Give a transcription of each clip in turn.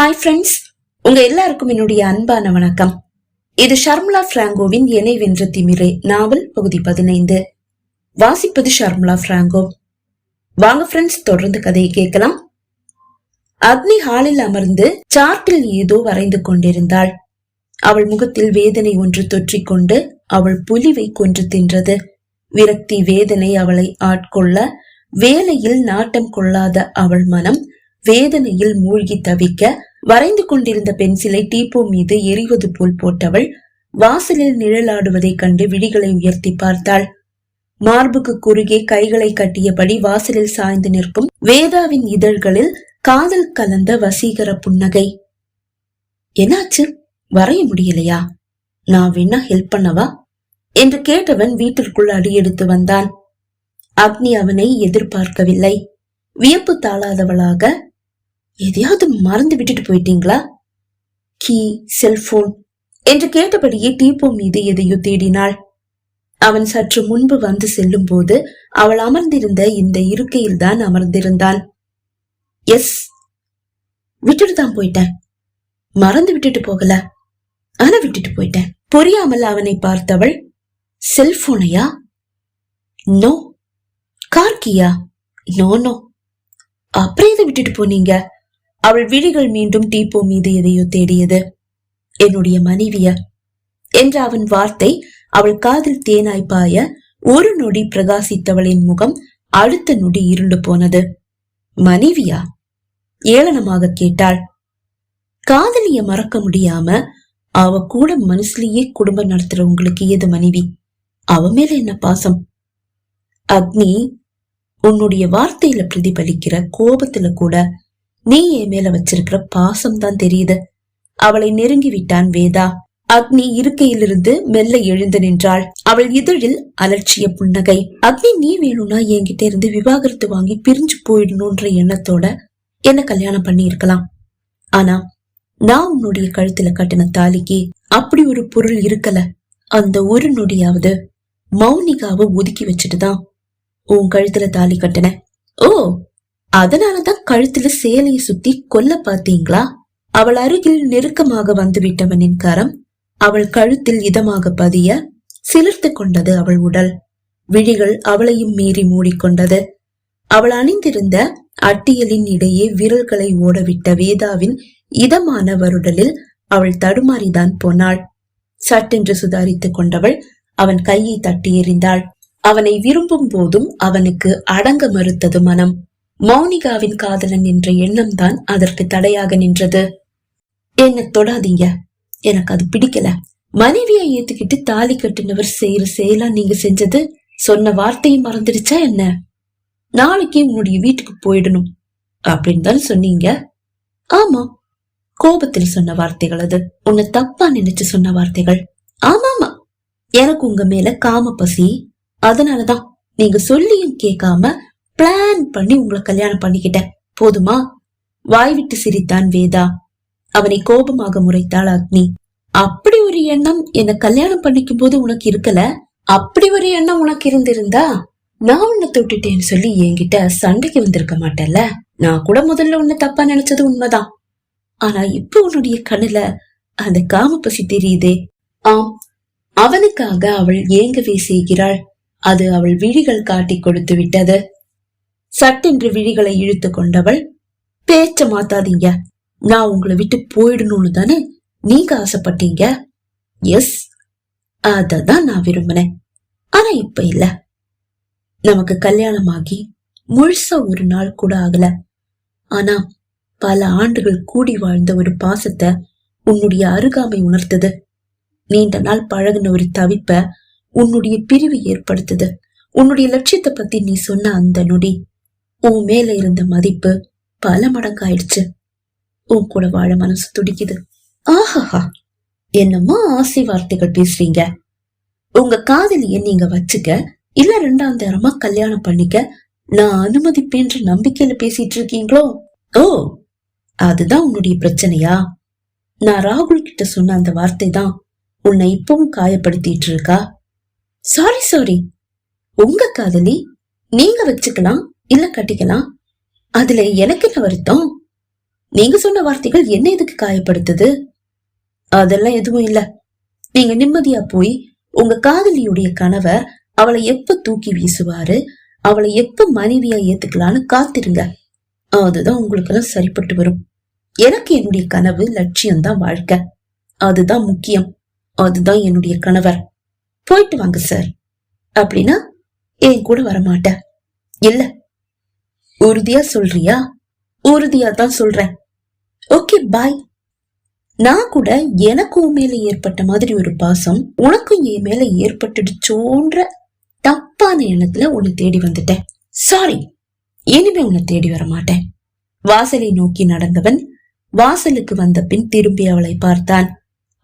Hi friends உங்க எல்லாருக்கும் என்னுடைய அன்பான வணக்கம். இது ஷர்முலா பிராங்கோவின் இணை வென்ற திமிரே நாவல் பகுதி பதினைந்து. வாசிப்பது ஷர்முலா பிராங்கோ. வாங்க ஃப்ரெண்ட்ஸ் தொடர்ந்து கதையை கேட்கலாம். அக்னி ஹாலில் அமர்ந்து சார்ட்டில் ஏதோ வரைந்து கொண்டிருந்தாள். அவள் முகத்தில் வேதனை ஒன்று தொற்றிக்கொண்டு அவள் புலிவை கொன்று தின்றது. விரக்தி வேதனை அவளை ஆட்கொள்ள வேலையில் நாட்டம் கொள்ளாத அவள் மனம் வேதனையில் மூழ்கி தவிக்க வரைந்து கொண்டிருந்த பென்சிலை டீப்போ மீது எரிவது போல் போட்டவள் வாசலில் நிழலாடுவதைக் கண்டு விழிகளை உயர்த்தி பார்த்தாள். மார்புக்கு குறுகே கைகளை கட்டியபடி வாசலில் சாய்ந்து நிற்கும் வேதாவின் இதழ்களில் காதல் கலந்த வசீகர புன்னகை. என்னாச்சு? வரைய முடியலையா? நான் வேணா ஹெல்ப் பண்ணவா? என்று கேட்டவன் வீட்டிற்குள் அடியெடுத்து வந்தான். அக்னி அவனை எதிர்பார்க்கவில்லை. வியப்பு தாளாதவளாக எதையாவது மறந்து விட்டுட்டு போயிட்டீங்களா? கீ செல்போன் என்று கேட்டபடியே டீப்போ மீது எதையோ தேடினாள். அவன் சற்று முன்பு வந்து செல்லும் போது அவள் அமர்ந்திருந்த இந்த இருக்கையில் தான் அமர்ந்திருந்தான். எஸ் விட்டுட்டு தான் போயிட்டேன். மறந்து விட்டுட்டு போகல. ஆனா விட்டுட்டு போயிட்டேன். புரியாமல் அவனை பார்த்தவள் செல்போனையா? நோ. கார்கியா நோ நோ. அப்புறம் எதை விட்டுட்டு போனீங்க? அவள் விழிகள் மீண்டும் டீப்போ மீது எதையோ தேடியது. என்னுடைய மனைவிய? என்ற அவன் வார்த்தை அவள் காதில் தேனாய் பாய ஒரு நொடி பிரகாசித்தவளின் முகம் அடுத்த நொடி இருண்டு போனது. மனைவியா? ஏளனமாக கேட்டாள். காதலிய மறக்க முடியாம அவ கூட மனசுலயே குடும்பம் நடத்துற உங்களுக்கு ஏது மனைவி? அவ மேல என்ன பாசம்? அக்னி உன்னுடைய வார்த்தையில பிரதிபலிக்கிற கோபத்துல கூட நீ என் மேல வச்சிருக்கிற பாசம் தான் தெரியுது. அவளை நெருங்கி விட்டான் வேதா. அக்னி இருக்கையிலிருந்து மெல்ல எழுந்து நின்றாள். அவள் இதழில் அலட்சிய புன்னகை. அக்னி நீ வேணும்னா என்கிட்ட இருந்து விவாகரத்து வாங்கி பிரிஞ்சு போயிடணும்ன்ற எண்ணத்தோட என்ன கல்யாணம் பண்ணி இருக்கலாம் ஆனா நான் உன்னுடைய கழுத்துல கட்டின தாலிக்கு அப்படி ஒரு பொருள் இருக்கல. அந்த ஒரு நொடியாவது மௌனிகாவை ஒதுக்கி வச்சுட்டுதான் உன் கழுத்துல தாலி கட்டின ஓ அதனாலதான் கழுத்துல சேலையை சுத்தி கொல்ல பாத்தீங்களா அவள் அருகில் நெருக்கமாக வந்து விட்டவனின் கரம் அவள் கழுத்தில் இதமாக பதிய சிலிர்த்து கொண்டது அவள் உடல். விழிகள் அவளையும் மீறி மூடிக்கொண்டது. அவள் அணிந்திருந்த அட்டியலின் இடையே விரல்களை ஓடவிட்ட வேதாவின் இதமான வருடலில் அவள் தடுமாறிதான் போனாள். சட்டென்று சுதாரித்துக் கொண்டவள் அவன் கையை தட்டி எறிந்தாள். அவனை விரும்பும் போதும் அவனுக்கு அடங்க மறுத்தது மனம். மௌனிகாவின் காதலன் என்ற எண்ணம் தான் அதற்கு தடையாக நின்றது. என்ன தொடாதீங்க. எனக்கு அது பிடிக்கல. மனைவியை ஏத்துக்கிட்டு தாலி கட்டினவர் செய்யற செயலா நீங்க செஞ்சது? சொன்ன வார்த்தையும் மறந்துடுச்சா என்ன? நாளைக்கு உன்னுடைய வீட்டுக்கு போயிடணும். அப்படின்னு தான் சொன்னீங்க? ஆமா. கோபத்தில் சொன்ன வார்த்தைகள் அது. உன்னை தப்பா நினைச்சு சொன்ன வார்த்தைகள். ஆமாமா. எனக்கு உங்க மேல காம பசி. அதனாலதான் நீங்க சொல்லியும் கேட்காம பிளான் பண்ணி உங்களை கல்யாணம் பண்ணிக்கிட்டேன். போதுமா? வாய் விட்டு சிரித்தான் வேதா. அவனை கோபமாக முறைத்தாள் அக்னி. அப்படி ஒரு எண்ணம் என்ன கல்யாணம் பண்ணிக்கும் போது உனக்கு இருக்கல? அப்படி ஒரு எண்ணம் உனக்கு இருந்திருந்தா? நான் உன்னை தொட்டுட்டேன்னு சொல்லி என்கிட்ட சண்டைக்கு வந்திருக்க மாட்டேன்ல நான் கூட முதல்ல உன்னை தப்பா நினைச்சது உண்மைதான். ஆனா இப்ப உன்னுடைய கண்ணுல அந்த காம பசி தெரியுதே. ஆம் அவனுக்காக அவள் ஏங்கவே செய்கிறாள். அது அவள் விழிகள் காட்டி கொடுத்து விட்டது. சட்டென்று விழிகளை இழுத்து கொண்டவள் பேச்ச மாத்தாதீங்க. நான் உங்களை விட்டு போயிடணும்னு தானே நீங்க ஆசைப்பட்டீங்க? எஸ் அததான் நான் விரும்பினேன். ஆனா இப்ப இல்ல. நமக்கு கல்யாணம் ஆகி முழுசா ஒரு நாள் கூட ஆகல. ஆனா பல ஆண்டுகள் கூடி வாழ்ந்த ஒரு பாசத்தை உன்னுடைய அருகாமை உணர்த்தது. நீண்ட நாள் பழகின ஒரு தவிப்ப உன்னுடைய பிரிவு ஏற்படுத்துது. உன்னுடைய லட்சியத்தை பத்தி நீ சொன்ன அந்த நொடி உன் மேல இருந்த மதிப்பு பல மடங்காயிடுச்சு. உன் கூட வாழ மனசு துடிக்குது. ஆஹாஹா. என்னமோ ஆசை வார்த்தைகள் பேசுறீங்க? உங்க காதலிய நீங்க வச்சுக்க இல்ல ரெண்டாம் தரமா கல்யாணம் பண்ணிக்க நான் அனுமதிப்பேன்ற நம்பிக்கையில பேசிட்டு இருக்கீங்களோ? ஓ அதுதான் உன்னுடைய பிரச்சனையா? நான் ராகுல் கிட்ட சொன்ன அந்த வார்த்தை தான் உன்னை இப்பவும் காயப்படுத்திட்டு இருக்கா? சாரி சாரி உங்க காதலி நீங்க வச்சுக்கலாம் இல்ல கட்டிக்கலாம். அதுல எனக்கு என்ன வருத்தம்? நீங்க சொன்ன வார்த்தைகள் என்ன இதுக்கு காயப்படுத்துது? அதெல்லாம் எதுவும் இல்ல. நீங்க நிம்மதியா போய் உங்க காதலியுடைய கணவர் அவளை எப்ப தூக்கி வீசுவாரு? அவளை எப்ப மனைவியா ஏத்துக்கலான்னு காத்திருங்க. அதுதான் உங்களுக்கு எல்லாம் சரிப்பட்டு வரும். எனக்கு என்னுடைய கனவு லட்சியம் தான் வாழ்க்கை. அதுதான் முக்கியம். அதுதான் என்னுடைய கணவர். போயிட்டு வாங்க சார். அப்படின்னா என் கூட வரமாட்ட இல்ல உறுதியா சொல்றியா? உறுதியா தான் சொல்றேன். ஓகே பாய் நான் கூட எனக்கும் உன் மேல ஏற்பட்ட மாதிரி ஒரு பாசம் உனக்கும் என் மேல ஏற்பட்டுடுச்சோன்ற தப்பான எண்ணத்துல உன்னை தேடி வந்துட்டேன். சாரி இனிமே உன்னை தேடி வர மாட்டேன். வாசலை நோக்கி நடந்தவன் வாசலுக்கு வந்த பின் திரும்பி அவளை பார்த்தான்.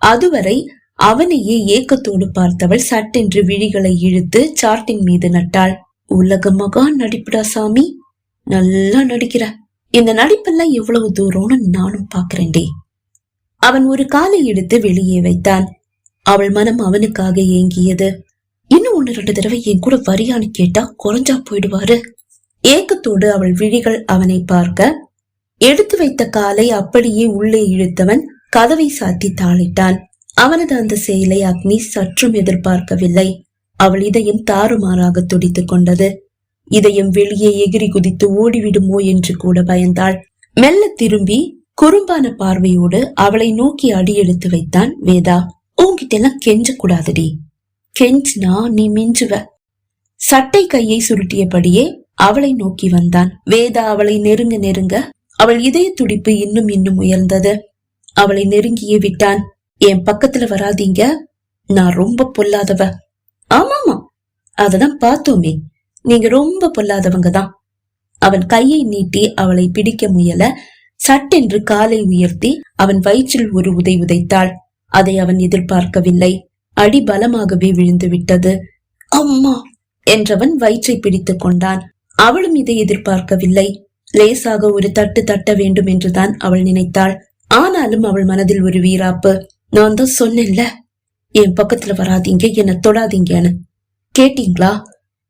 அதுவரை அவனையே ஏக்கத்தோடு பார்த்தவள் சட்டென்று விழிகளை இழுத்து சார்ட்டின் மீது நட்டாள். உலக மகான் நடிப்புடா சாமி. நல்லா நடிக்கிற. இந்த நடிப்பெல்லாம் எவ்வளவு தூரம்னு நானும் பாக்குறேன்டி. அவன் ஒரு காலை எடுத்து வெளியே வைத்தான். அவள் மனம் அவனுக்காக ஏங்கியது. இன்னும் ஒன்னு ரெண்டு தடவை என் கூட வரியான்னு கேட்டா குறைஞ்சா போயிடுவாரு. ஏக்கத்தோடு அவள் விழிகள் அவனை பார்க்க எடுத்து வைத்த காலை அப்படியே உள்ளே இழுத்தவன் கதவை சாத்தி தாளிட்டான். அவனது அந்த செயலை அக்னி சற்றும் எதிர்பார்க்கவில்லை. அவள் இதயம் தாறுமாறாக துடித்துக் கொண்டது. இதயம் வெளியே எகிரி குதித்து ஓடிவிடுமோ என்று கூட பயந்தாள். மெல்ல திரும்பி குறும்பான பார்வையோடு அவளை நோக்கி அடி எடுத்து வைத்தான் வேதா. உன்கிட்ட எல்லாம் கெஞ்ச கூடாதுடி கெஞ்சினா நீ மிஞ்சுவ. சட்டை கையை சுருட்டியபடியே அவளை நோக்கி வந்தான். வேதா அவளை நெருங்க நெருங்க அவள் இதய துடிப்பு இன்னும் இன்னும் உயர்ந்தது. அவளை நெருங்கியே விட்டான். என் பக்கத்துல வராதீங்க. நான் ரொம்ப பொல்லாதவ. ஆமாமா அததான் பார்த்தோமே. நீங்க ரொம்ப பொல்லாதவங்க தான். அவன் கையை நீட்டி அவளை பிடிக்க முயல சட்டென்று காலை உயர்த்தி அவன் வயிற்றில் ஒரு உதை உதைத்தாள். அதை அவன் எதிர்பார்க்கவில்லை. அடி பலமாகவே விழுந்து விட்டது. அம்மா! என்றவன் வயிற்றை பிடித்துக் கொண்டான். அவளும் இதை எதிர்பார்க்கவில்லை. லேசாக ஒரு தட்டு தட்ட வேண்டும் என்றுதான் அவள் நினைத்தாள். ஆனாலும் அவள் மனதில் ஒரு வீராப்பு. நான் தான் சொன்னேன்ல. என் பக்கத்துல வராதீங்க என்ன தொடாதீங்கன்னு. கேட்டீங்களா?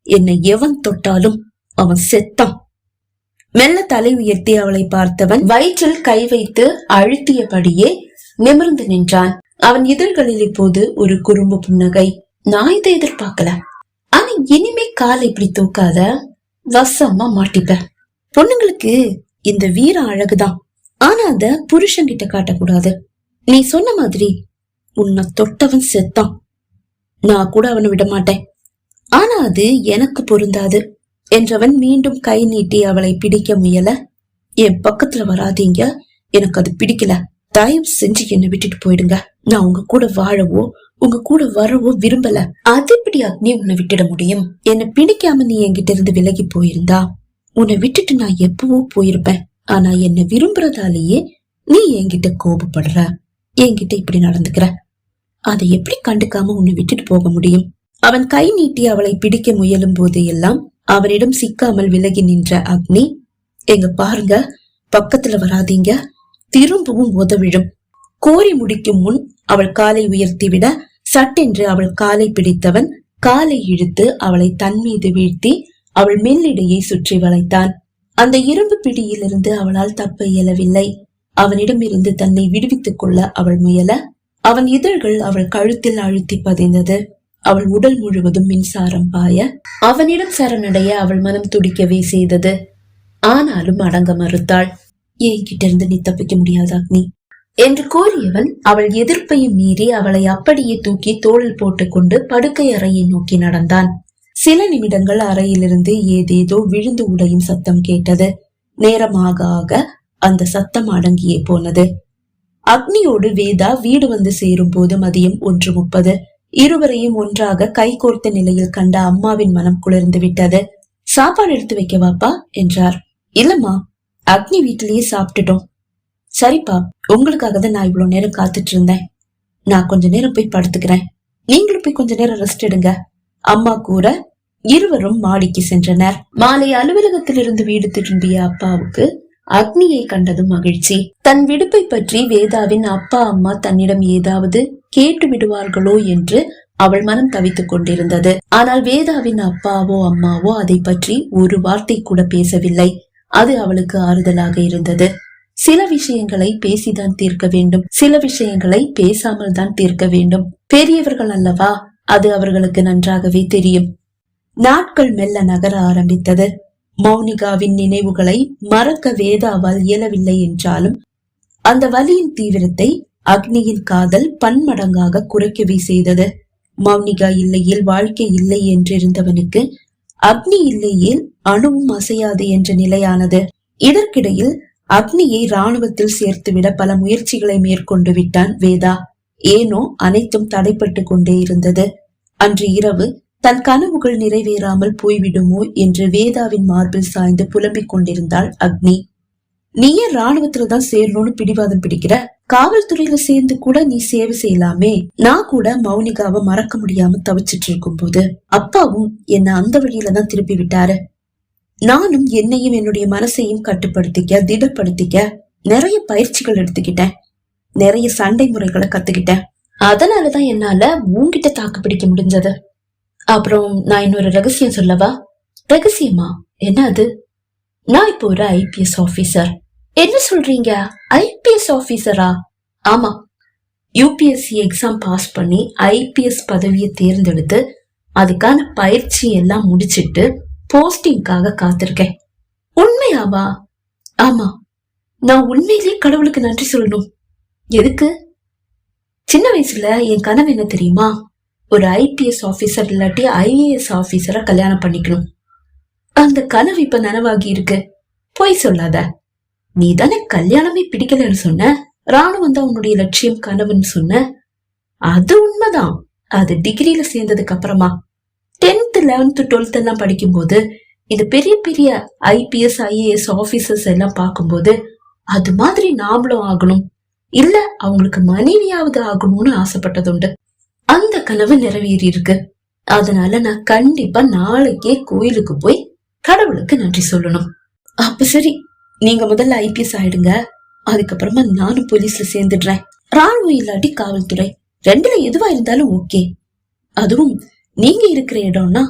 என்னை எவன் தொட்டாலும் அவன் செத்தான். மெல்ல தலை உயர்த்தி அவளை பார்த்தவன் வயிற்றில் கை வைத்து அழுத்தியபடியே நிமிர்ந்து நின்றான். அவன் இதழ்களில் இப்போது ஒரு குறும்பு புன்னகை. நான் இதை எதிர்பார்க்கல. ஆனா இனிமே காலை இப்படி தூக்காத வசமா மாட்டிப்ப பொண்ணுங்களுக்கு இந்த வீர அழகுதான். ஆனா அத புருஷங்கிட்ட காட்டக்கூடாது. நீ சொன்ன மாதிரி உன்னை தொட்டவன் செத்தான். நான் கூட அவனை விட மாட்டேன் ஆனா அது எனக்கு பொருந்தாது என்றவன் மீண்டும் கை நீட்டி அவளை பிடிக்க முயல என் பக்கத்துல வராதீங்க எனக்கு அது பிடிக்கல. தயவு செஞ்சு என்னை விட்டுட்டு போயிடுங்க. நான் உங்க கூட வாழவோ உங்க கூட வரவோ விரும்பல. அது எப்படி அக்னி உன்னை விட்டுட முடியும்? என்னை பிடிக்காம நீ என்கிட்ட இருந்து விலகி போயிருந்தா? உன்னை விட்டுட்டு நான் எப்பவோ போயிருப்பேன். ஆனா என்னை விரும்புறதாலேயே நீ என்கிட்ட கோபப்படுற. என்கிட்ட இப்படி நடந்துக்கிற. அதை எப்படி கண்டுக்காம உன்னை விட்டுட்டு போக முடியும்? அவன் கை நீட்டி அவளை பிடிக்க முயலும் போது எல்லாம் அவனிடம் சிக்காமல் விலகி நின்ற அக்னி எங்க பாருங்க பக்கத்துல வராதீங்க திரும்பவும் உதவிடும். கோரி முடிக்கும் முன் அவள் காலை உயர்த்திவிட சட்டென்று அவள் காலை பிடித்தவன் காலை இழுத்து அவளை தன் மீது வீழ்த்தி அவள் மெல்லிடையை சுற்றி வளைத்தான். அந்த இரும்பு பிடியிலிருந்து அவளால் தப்ப இயலவில்லை. அவனிடம் இருந்து தன்னை விடுவித்துக் கொள்ள அவள் முயல அவன் இதழ்கள் அவள் கழுத்தில் அழுத்தி பதிந்தது. அவள் உடல் முழுவதும் மின்சாரம் பாய அவனிடம் சரணடைய அவள் மனம் துடிக்கவே செய்தது. ஆனாலும் அடங்க மறுத்தாள். என்கிட்ட இருந்து நீ தப்பிக்க முடியாது அக்னி என்று கூறியவன் அவள் எதிர்ப்பையும் மீறி அவளை அப்படியே தூக்கி தோளில் போட்டுக்கொண்டு படுக்கை அறையை நோக்கி நடந்தான். சில நிமிடங்கள் அறையிலிருந்து ஏதேதோ விழுந்து உடையும் சத்தம் கேட்டது. நேரமாக ஆக அந்த சத்தம் அடங்கியே போனது. அக்னியோடு வேதா வீடு வந்து சேரும் போது மதியம் ஒன்று முப்பது. இருவரையும் ஒன்றாக கைகோர்த்த நிலையில் கண்ட அம்மாவின் மனம் குளிர்ந்து விட்டது. சாப்பாடு எடுத்து வைக்கவாப்பா என்றார். இல்லம்மா அக்னி வீட்டிலேயே சாப்பிட்டுட்டோம். சரிப்பா உங்களுக்காக தான் நான் இவ்வளவு நேரம் காத்துட்டு இருந்தேன். நான் கொஞ்ச நேரம் போய் படுத்துக்கிறேன். நீங்களும் போய் கொஞ்ச நேரம் ரெஸ்ட் எடுங்க. அம்மா கூட இருவரும் மாடிக்கு சென்றனர். மாலை அலுவலகத்திலிருந்து வீடு திரும்பிய அப்பாவுக்கு அக்னியை கண்டதும் மகிழ்ச்சி. தன் விடுப்பை பற்றி வேதாவின் அப்பா அம்மா தன்னிடம் ஏதாவது கேட்டு விடுவார்களோ என்று அவள் மனம் தவித்துக் கொண்டிருந்தது. ஆனால் வேதாவின் அப்பாவோ அம்மாவோ அதை பற்றி ஒரு வார்த்தை கூட பேசவில்லை. அது அவளுக்கு ஆறுதலாக இருந்தது. சில விஷயங்களை பேசிதான் தீர்க்க வேண்டும். சில விஷயங்களை பேசாமல் தான் தீர்க்க வேண்டும். பெரியவர்கள் அல்லவா? அது அவர்களுக்கு நன்றாகவே தெரியும். நாட்கள் மெல்ல நகர ஆரம்பித்தது. மௌனிகாவின் நினைவுகளை மறக்க வேதாவால் இயலவில்லை என்றாலும் அந்த வலியின் தீவிரத்தை அக்னியின் காதல் பன்மடங்காக குறைக்கவே செய்தது. மௌனிகா இல்லையில் வாழ்க்கை இல்லை என்றிருந்தவனுக்கு அக்னி இல்லையில் அணுவும் அசையாது என்ற நிலையானது. இதற்கிடையில் அக்னியை ராணுவத்தில் சேர்த்துவிட பல முயற்சிகளை மேற்கொண்டு விட்டான் வேதா. ஏனோ அனைத்தும் தடைப்பட்டு கொண்டே இருந்தது. அன்று இரவு தன் கனவுகள் நிறைவேறாமல் போய்விடுமோ என்று வேதாவின் மார்பில் சாய்ந்து புலம்பிக் கொண்டிருந்தாள் அக்னி. நீயே ராணுவத்துல தான் சேரணும்னு பிடிவாதம் பிடிக்கிற? காவல்துறையில சேர்ந்து கூட நீ சேவை செய்யலாமே. நான் கூட மௌனிகாவை மறக்க முடியாம தவிச்சிட்டு இருக்கும் போது அப்பாவும் என்ன அந்த வழியில தான் திருப்பி விட்டாரு. நானும் என்னையும் என்னுடைய மனசையும் கட்டுப்படுத்திக்க திடப்படுத்திக்க நிறைய பயிற்சிகள் எடுத்துக்கிட்டேன். நிறைய சண்டை முறைகளை கத்துக்கிட்டேன். அதனாலதான் என்னால உன்கிட்ட தாக்கு பிடிக்க முடிஞ்சது. அப்புறம் நான் இன்னொரு ரகசியம் சொல்லவா? ரகசியமா? என்ன அது நான் இப்போ ஒரு ஐபிஎஸ் ஆபீசர் என்ன சொல்றீங்க? ஐபிஎஸ் ஆபீசரா ஆமா. யூபிஎஸ்சி எக்ஸாம் பாஸ் பண்ணி ஐபிஎஸ் பதவியை தேர்ந்தெடுத்து அதுக்கான பயிற்சி எல்லாம் முடிச்சிட்டு போஸ்டிங்காக காத்திருக்கேன். உண்மையாவா? ஆமா. நான் உண்மையிலேயே கடவுளுக்கு நன்றி சொல்லணும். எதுக்கு? சின்ன வயசுல என் கனவு என்ன தெரியுமா? ஒரு ஐபிஎஸ் ஆபீசர் இல்லாட்டி ஐஏஎஸ் ஆபீசரை கல்யாணம் பண்ணிக்கணும். அந்த கனவு இப்ப நனவாகி இருக்கு. பொய் சொல்லாத. நீ தானே கல்யாணமே பிடிக்கலன்னு சொன்ன? ராணுவம் தான் உன்னுடைய லட்சியம் கனவுன்னு சொன்ன? அது உண்மைதான். அது டிகிரியில சேர்ந்ததுக்கு அப்புறமா. டென்த் லெவன்த் டுவெல்த் எல்லாம் படிக்கும்போது இந்த பெரிய பெரிய ஐபிஎஸ் ஐஏஎஸ் ஆபீசர்ஸ் எல்லாம் பார்க்கும்போது அது மாதிரி நாமளும் ஆகணும். இல்ல அவங்களுக்கு மனைவியாவது ஆகணும்னு ஆசைப்பட்டதுண்டு. அந்த கனவு நிறைவேறி இருக்கு அதனால நான் கண்டிப்பா நாளைக்கே கோயிலுக்கு போய் கடவுளுக்கு நன்றி சொல்லணும். அப்ப சரி நீங்க முதல்ல ஐபிஎஸ் ஆயிடுங்க. அதுக்கப்புறமா நானும் போலீஸ்ல சேர்ந்துடுறேன். ராணுவம் இல்லாட்டி காவல்துறை. ரெண்டுல எதுவா இருந்தாலும் ஓகே. அதுவும் நீங்க இருக்கிற இடம்னா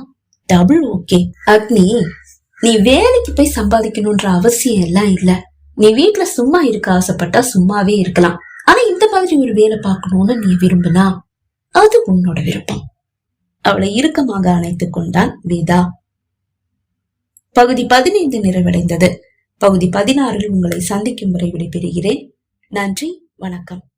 டபுள் ஓகே. அக்னி நீ வேலைக்கு போய் சம்பாதிக்கணும்ன்ற அவசியம் எல்லாம் இல்ல. நீ வீட்டுல சும்மா இருக்க ஆசைப்பட்டா சும்மாவே இருக்கலாம். ஆனா இந்த மாதிரி ஒரு வேலை பார்க்கணும்னு நீ விரும்பினா அது உன்னோட விருப்பம். அவளை இறுக்கமாக அணைத்துக் கொண்டான் வேதா. பகுதி பதினைந்து நிறைவடைந்தது. பகுதி பதினாறில் உங்களை சந்திக்கும் வரை விடைபெறுகிறேன். நன்றி வணக்கம்.